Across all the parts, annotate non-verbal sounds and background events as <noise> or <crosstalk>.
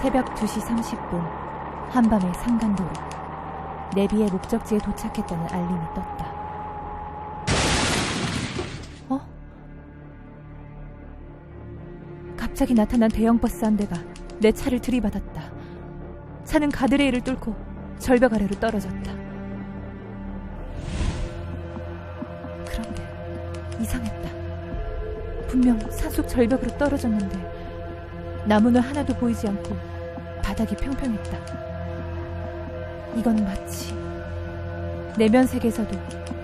새벽 2시 30분 한밤의 상간도로 내비의 목적지에 도착했다는 알림이 떴다. 어? 갑자기 나타난 대형 버스 한 대가 내 차를 들이받았다. 차는 가드레일을 뚫고 절벽 아래로 떨어졌다. 그런데 이상했다. 분명 산속 절벽으로 떨어졌는데 나무는 하나도 보이지 않고 바닥이 평평했다. 이건 마치 내면 세계에서도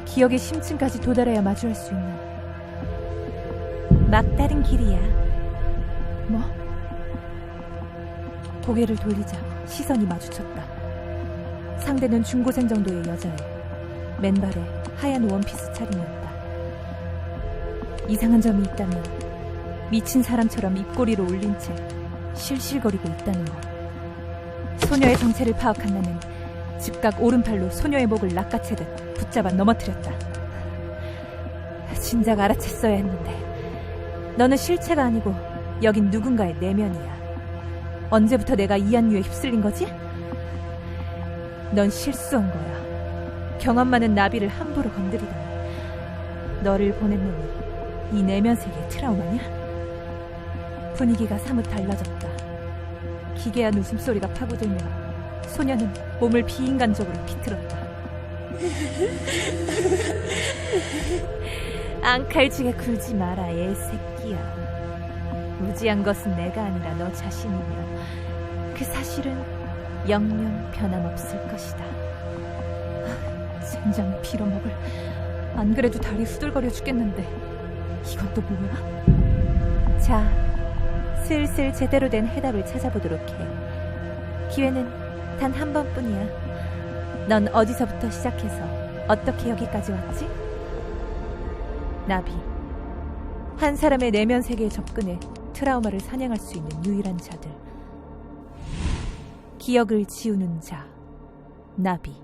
기억의 심층까지 도달해야 마주할 수 있는 막다른 길이야. 뭐? 고개를 돌리자 시선이 마주쳤다. 상대는 중고생 정도의 여자애. 맨발에 하얀 원피스 차림이었다. 이상한 점이 있다면 미친 사람처럼 입꼬리를 올린 채 실실거리고 있다는 것. 소녀의 정체를 파악한 나는 즉각 오른팔로 소녀의 목을 낚아채듯 붙잡아 넘어뜨렸다. 진작 알아챘어야 했는데 너는 실체가 아니고 여긴 누군가의 내면이야. 언제부터 내가 이한유에 휩쓸린 거지? 넌 실수한 거야. 경험 많은 나비를 함부로 건드리다니. 너를 보낸 놈이 이 내면 세계의 트라우마냐? 분위기가 사뭇 달라졌다. 기괴한 웃음소리가 파고들며 소녀는 몸을 비인간적으로 비틀었다. <laughs> 앙칼지게 굴지 마라, 애 새끼야. 무지한 것은 내가 아니라 너 자신이며 그 사실은 영영 변함없을 것이다. 아, <laughs> 젠장 빌어먹을. 안 그래도 다리 후들거려 죽겠는데 또 뭐야? 자, 슬슬 제대로 된 해답을 찾아보도록 해. 기회는 단 한 번뿐이야. 넌 어디서부터 시작해서 어떻게 여기까지 왔지? 나비. 한 사람의 내면 세계에 접근해 트라우마를 사냥할 수 있는 유일한 자들. 기억을 지우는 자. 나비.